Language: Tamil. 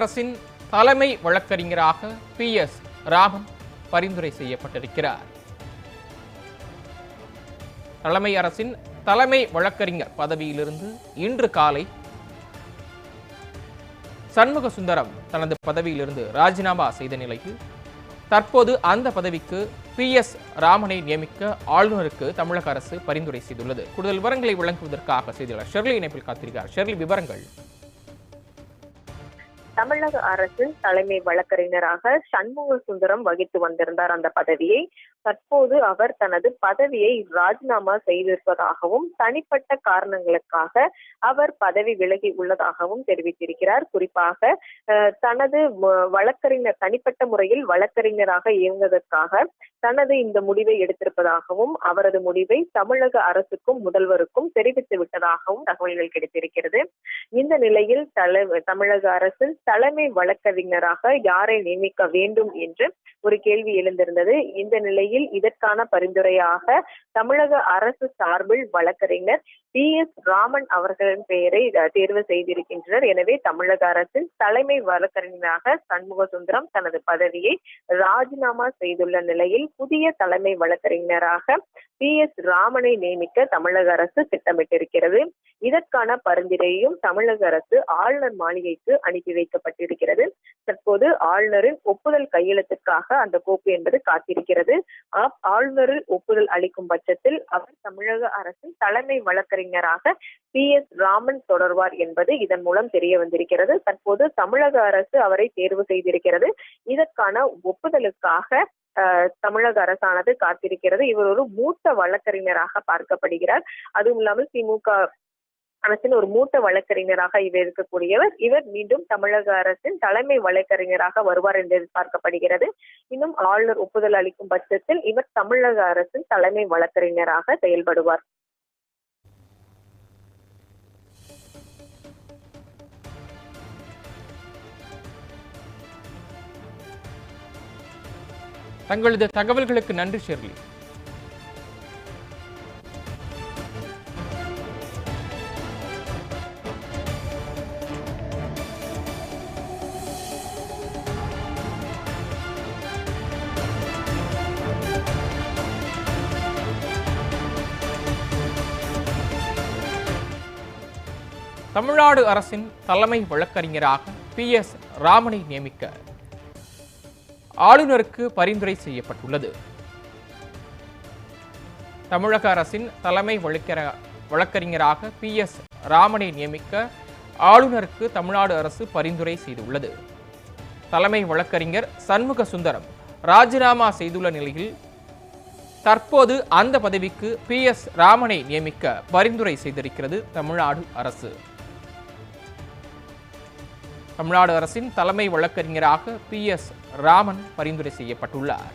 அரசின் தலைமை வழக்கறிஞராக பி எஸ் ராமன் பரிந்துரை செய்யப்பட்டிருக்கிறார். தலைமை அரசின் தலைமை வழக்கறிஞர் பதவியிலிருந்து இன்று காலை சண்முக சுந்தரம் தனது பதவியிலிருந்து ராஜினாமா செய்த நிலையில் தற்போது அந்த பதவிக்கு பி எஸ் ராமனை நியமிக்க ஆளுநருக்கு தமிழக அரசு பரிந்துரை செய்துள்ளது. கூடுதல் விவரங்களை வழங்குவதற்காக செய்தியாளர் ஷெர்லி இணைப்பில் காத்திருக்கிறார். ஷெர்லி விவரங்கள். தமிழக அரசின் தலைமை வழக்கறிஞராக சண்முக சுந்தரம் வகித்து வந்திருந்தார் அந்த பதவியை. தற்போது அவர் தனது பதவியை ராஜினாமா செய்திருப்பதாகவும் தனிப்பட்ட காரணங்களுக்காக அவர் பதவி விலகி உள்ளதாகவும் தெரிவித்திருக்கிறார். குறிப்பாக தனது வழக்கறிஞர் தனிப்பட்ட முறையில் வழக்கறிஞராக இயங்குவதற்காக தனது இந்த முடிவை எடுத்திருப்பதாகவும் அவரது முடிவை தமிழக அரசுக்கும் முதல்வருக்கும் தெரிவித்து விட்டதாகவும் தகவல்கள் கிடைத்திருக்கிறது. இந்த நிலையில் தமிழக அரசின் தலைமை வழக்கறிஞராக யாரை நியமிக்க வேண்டும் என்று ஒரு கேள்வி எழுந்திருந்தது. இந்த நிலையில் இதற்கான பரிந்துரையாக தமிழக அரசு சார்பில் வழக்கறிஞர் பி எஸ் ராமன் அவர்களின் பெயரை தேர்வு செய்திருக்கின்றனர். எனவே தமிழக அரசின் தலைமை வழக்கறிஞராக சண்முக சுந்தரம் தனது பதவியை ராஜினாமா செய்துள்ள நிலையில் புதிய தலைமை வழக்கறிஞராக பி எஸ் ராமனை நியமிக்க தமிழக அரசு திட்டமிட்டிருக்கிறது. இதற்கான பரிந்துரையும் தமிழக அரசு ஆளுநர் மாளிகைக்கு அனுப்பி வைக்கப்பட்டிருக்கிறது. தற்போது ஆளுநரின் ஒப்புதல் கையெழுத்துக்காக அந்த கோப்பு என்பது காத்திருக்கிறது. ஆளுநரில் ஒப்புதல் அளிக்கும் பட்சத்தில் அவர் தமிழக அரசின் தலைமை வழக்கறிஞராக பி எஸ் ராமன் தொடர்வார் என்பது இதன் மூலம் தெரிய வந்திருக்கிறது. தற்போது தமிழக அரசு அவரை தேர்வு செய்திருக்கிறது. இதற்கான ஒப்புதலுக்காக அஹ், தமிழக அரசானது காத்திருக்கிறது. இவர் ஒரு மூத்த வழக்கறிஞராக பார்க்கப்படுகிறார். அதுவும் இல்லாமல் திமுக அரசின் ஒரு மூத்த வழக்கறிஞராக இவர் இருக்கக்கூடியவர். இவர் மீண்டும் தமிழக அரசின் தலைமை வழக்கறிஞராக வருவார் என்று எதிர்பார்க்கப்படுகிறது. இன்னும் ஆளுநர் ஒப்புதல் அளிக்கும் பட்சத்தில் இவர் தமிழக அரசின் தலைமை வழக்கறிஞராக செயல்படுவார். தங்களது தகவல்களுக்கு நன்றி ஷெர்லி. தமிழ்நாடு அரசின் தலைமை வழக்கறிஞராக பி எஸ் ராமனை நியமிக்க ஆளுநருக்கு பரிந்துரை செய்யப்பட்டுள்ளது. தமிழக அரசின் தலைமை வழக்கற வழக்கறிஞராக பி எஸ் ராமனை நியமிக்க ஆளுநருக்கு தமிழ்நாடு அரசு பரிந்துரை செய்துள்ளது. தலைமை வழக்கறிஞர் சண்முக சுந்தரம் ராஜினாமா செய்துள்ள நிலையில் தற்போது அந்த பதவிக்கு பி எஸ் ராமனை நியமிக்க பரிந்துரை செய்திருக்கிறது தமிழ்நாடு அரசு. தமிழ்நாடு அரசின் தலைமை வழக்கறிஞராக பி எஸ் ராமன் பரிந்துரை செய்யப்பட்டுள்ளார்.